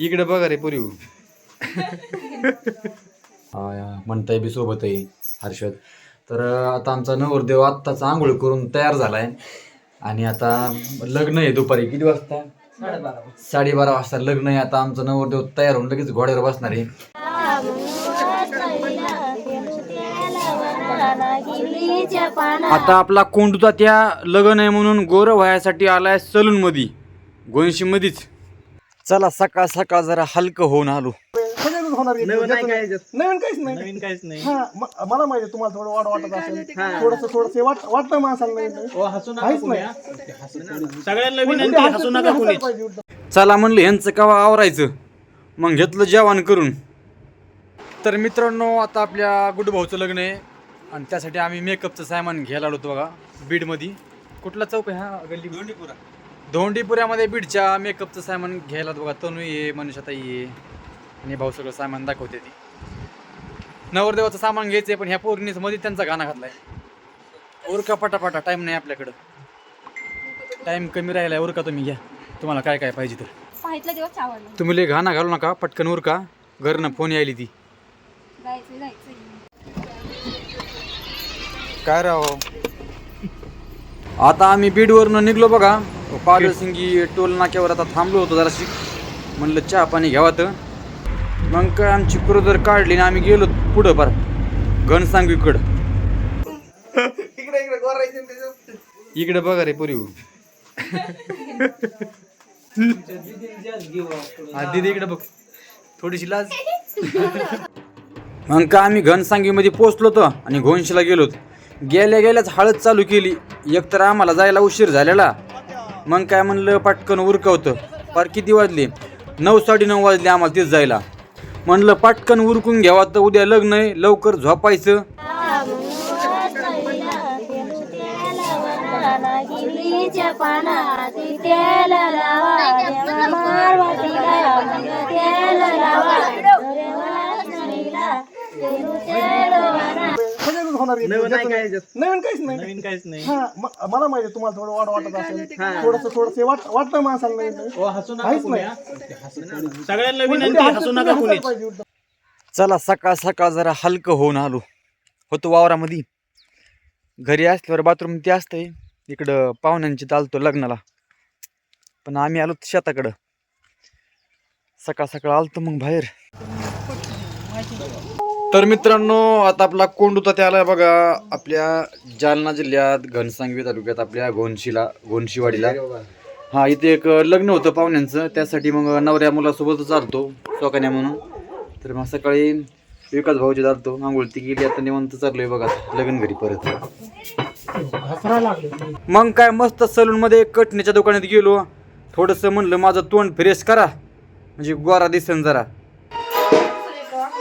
इकडे बघा रे पुरी. म्हणताय बी सोबत आहे हर्षद. तर आता आमचा नवरदेव आत्ताच आंघोळ करून तयार झालाय. आणि आता लग्न आहे दुपारी. किती वाजता? साडेबारा वाजता लग्न आहे. आता आमचं नवरदेव तयार होऊन लगेच घोड्यावर बसणार आहे. आता आपला कोंडूचा त्या लग्न आहे म्हणून गोरव व्हायसाठी आलाय सलून मध्ये गोंशी मधीच. चला सकाळ सकाळ जरा हलकं होऊन आलो. सगळ्यांच होणार आहे. नवीन नाही काय ज्याचं- नवीन काहीच नाही. नवीन काहीच नाही. हा म- मला माहिती आहे तुम्हाला थोडं वाट वाटत असेल. थोडस थोडस वाट वाटतं माणसाला नवीन नवीन. ओ हसू नका काहीच कोणी, नाही. सगळ्यांना पण विनंती तुम्ही हसू हसायला नका कोणी पाहिजे उलटं. चला म्हणलं ह्यांचं कवा आवरायचं? मग घेतलं जेवण करून. तर मित्रांनो आता आपल्या गुडभाऊचं लग्न आहे. आणि त्यासाठी आम्ही मेकअपचं सामान घ्यायला आलो होतो बघा बीडमध्ये कुठला चौक आहे हा? गल्ली धोंडीपुऱ्यामध्ये बीडच्या मेकअपचं सामान घ्यायला बघा. तनू ये मनुषाताई ये. आणि भाऊ सगळं सामान दाखवते ती. नवरदेवाचं सामान घ्यायचं आहे पण ह्या पोरणीच मध्ये त्यांचा गाणं घातलाय. उरका पटापटा टाईम नाही आपल्याकडं. टाईम कमी राहिलाय उरका तुम्ही घ्या. तुम्हाला काय काय पाहिजे तर. पाहितला दिवस आवडलं. तुम्ही लय घाणा घालू नका पटकन उरका. घरनं फोन यायली ती. जायचं जायचं काय राव? आता आम्ही बीडवरनं निघलो बघा. पालसिंगी टोल नाक्यावर आता थांबलो होतो जराशी. म्हणलं चहा पाणी घ्यावा तर मग काय आमची क्रोदर काढली आणि आम्ही गेलो पुढं पार घनसांगीकडं इकडे इकडे. इकडे बघा रे पुरी दीदी इकडे बघ. थोडीशी लाज. मग का आम्ही घनसांगीमध्ये पोचलो तर आणि घोंशीला गेलो गेल्या गेल्याच हळद चालू केली. एकतर आम्हाला जायला उशीर झालेला. मग काय म्हणलं पटकन उरकवतं. पार किती वाजले? नऊ साडेनऊ वाजले आम्हाला तिथं जायला. म्हणलं पटकन उरकून घ्यावा तर उद्या लग्न आहे लवकर झोपायचं गिरीच्या पानात तेल लावा देवा मारवातीला मग तेल लावा सगळ्यांच होणार आहे. नवीन काहीच नाही. नवीन काहीच नाही. हा म- मला माहिती आहे तुम्हाला थोडं वाट वाटत असेल. थोडस थोडस वाट वाटतं माणसाला नवीन नवीन. ओ हसू नका काहीच कोणी, नाही. हा. सगळ्यांना पण विनंती तुम्ही हसू हसायला नका कोणी पाहिजे उलटं. चला सकाळ सकाळ जरा हलकं होऊन आलो. होतो वावरामध्ये. घरी असल्यावर बाथरूम ते असतंय. इकडं पाहुण्यांची चालतो लग्नाला. पण आम्ही आलो शेताकडं. सकाळ सकाळ आलतो मग बाहेर. तर मित्रांनो आता आपला कोंड होता त्याला बघा. आपल्या जालना जिल्ह्यात घनसांगवी तालुक्यात आपल्या घोणशीला घोनशीवाडीला हा इथे एक लग्न होतं पाहुण्यांचं. त्यासाठी मग नवऱ्या मुलासोबतच चालतो चौकान्या म्हणून. तर मग सकाळी विकास भाऊची चालतो. आंघोळ ती गेली आता निवंत चाललोय बघा लग्न घरी परत. मग काय मस्त सलून मध्ये कटणीच्या दुकानात गेलो. थोडस म्हणलं माझं तोंड फ्रेश करा. म्हणजे गोरा दिसन जरा.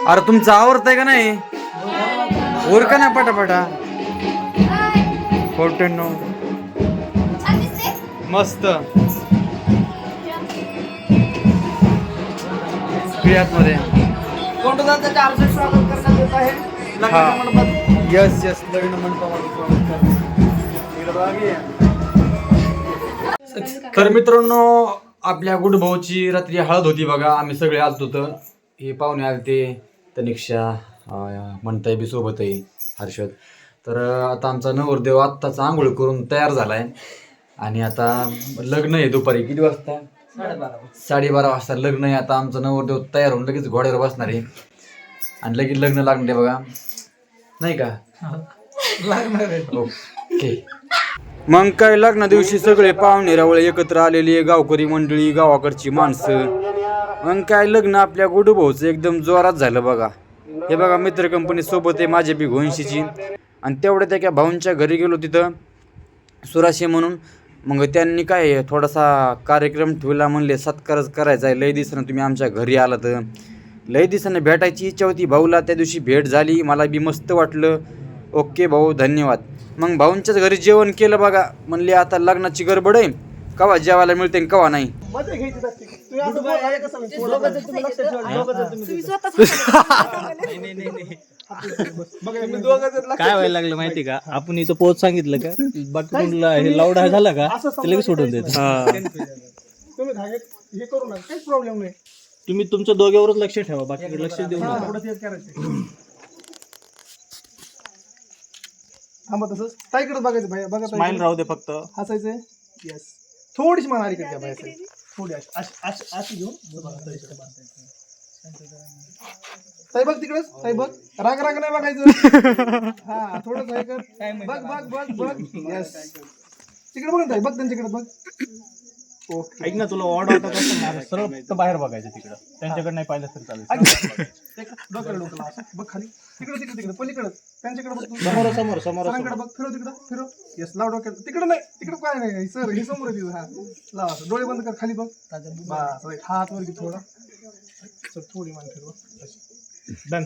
अरे तुमचं आवडतंय का नाही? वर का नाही पटापटा. फोर्टनो. मस्त. मध्ये यस यस मंडपामध्ये आहे. तर मित्रांनो आपल्या गुडभाऊची रात्री हळद होती बघा. आम्ही सगळे आलतो तर. हे पाहुणे आलते. तनिक्षा म्हणताय बी सोबत आहे हर्षद. तर आता आमचा नवरदेव आत्ताच आंघोळ करून तयार झालाय. आणि आता लग्न आहे दुपारी. किती वाजता? साडेबारा वाजता. लग्न आहे. आता आमचं नवरदेव तयार होऊन लगेच घोड्यावर बसणार आहे. आणि लगेच लग्न लागणार आहे बघा. नाही का? ओके. मग काय लग्ना दिवशी सगळे पाहुणे रावळे एकत्र आलेली गावकरी मंडळी गावाकडची माणसं. मग काय लग्न आपल्या गोडूभाऊचं एकदम जोरात झालं बघा. हे बघा मित्र कंपनी सोबत आहे माझ्या बी घोंशीची. आणि तेवढ्या त्या भाऊंच्या घरी गेलो तिथं सुराशे म्हणून. मग त्यांनी काय थोडासा कार्यक्रम ठेवला म्हणले सत्कारच करायचा आहे लय दिवसानं तुम्ही आमच्या घरी आला तर लय दिवसानं भेटायची इच्छा होती. भाऊला त्या दिवशी भेट झाली मला बी मस्त वाटलं. ओके भाऊ धन्यवाद. मग भाऊंच्याच घरी जेवण केलं बघा. म्हणले आता लग्नाची गडबड आहे. कवा जेवायला मिळते आणि कवा नाही. मजा घ्यायची तुम्ही असं बोलायला कसं नाही? बोलायला तुम्ही लक्षात ठेवा. बघा, मी दोघं जर लक्षात काय व्हायला लागलं माहिती का? आपण इथं पोच सांगितलं का? बाकी कोणला हे लावडा झाला का? असं ते लगेच सोडून देत. तुम्ही धागे हे करू नका. काहीच प्रॉब्लेम नाही. तुम्ही तुमच्या दोघ्यावरच लक्ष ठेवा. बाकीकडे लक्ष देऊ हा, नका. थोडं तेच करायचं थांबा तसंच. ताईकडे बघायचं भाई बघा स्माइल ताईकडे. राहू दे फक्त. हसायचंय? येस थोडीशी मान अलीकडे बाहेर थोडी घेऊन बघा, बघा. ताई बघ तिकडेच ताई बघ. राग राग नाही बघायचं. हा थोडं हे बघ बघ बघ बघ. तिकडे बघ ताई बघ त्यांच्याकडे बघ. ऐक ना तुला ऑर्ड वाटत असेल ना, सरळ फक्त बाहेर बघायचं तिकडं. त्यांच्याकडे नाही पाहिलं तरी चालेल. डोक्याला डोकं लाव. असं. बघ खाली. तिकडे तिकडे तिकडे. पलीकडे. त्यांच्याकडे बघ तू. समोर समोर समोर सरांकडे बघ. फिरव तिकडं फिरव. येस लाव डोक्याला तिकडे नाही तिकडे काय नाही. सर हे समोर आहे तिथं हा. लाव असं. डोळे बंद कर. खाली बघ. बस right. हात वर घे थोडा. सर थोडी मान फिरव डन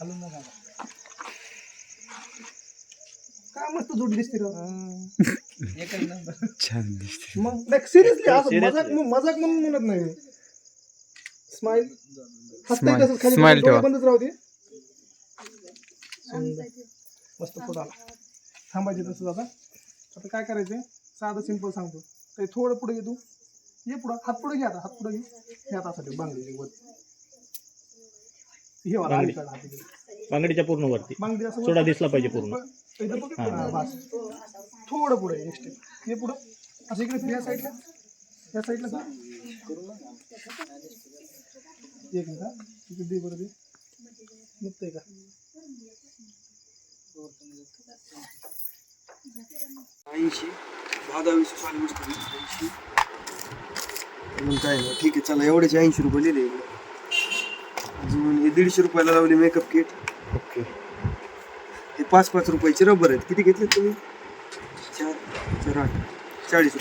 हलून नका काय मस्त जोडी दिसते राव. छान दिसते. मग नाही सिरियसली असं. मजाक मजाक म्हणून म्हणत नाही. स्माइल. तसंच खाली Smile डोळे ठेवा. बंदच राहू दे. मस्त पुढं आला. थांबायचे तसंच आता. आता काय करायचंय? साधं सिंपल सांगतो. ते थोडं पुढे घे तू. ये पुढं. हात पुढे घे आता. हात पुढे घे. हे आता साठी बांगडी वर. हे वाला हात इकडे. बांगडीच्या पूर्ण वरती. बांगडी असं वर- सोडा दिसला पाहिजे पूर्ण. हा, बस. थोडं पुढे एक स्टेप हे पुढं. असं इकडे फिर या साईडला या साईडला एक मिनिट. इकडे दे बरं दे निघतंय का? ऐंशी. दहा दहा वीस चालू गोष्ट ऐंशी. मग काय ठीक आहे चला एवढ्याचे ऐंशी रुपये लिहिले. अजून हे दीडशे रुपयाला लावले मेकअप किट ओके. हे पाच पाच रुपयाचे रबर आहेत. किती घेतले तुम्ही? चार चार आठ. चाळीस रुपये.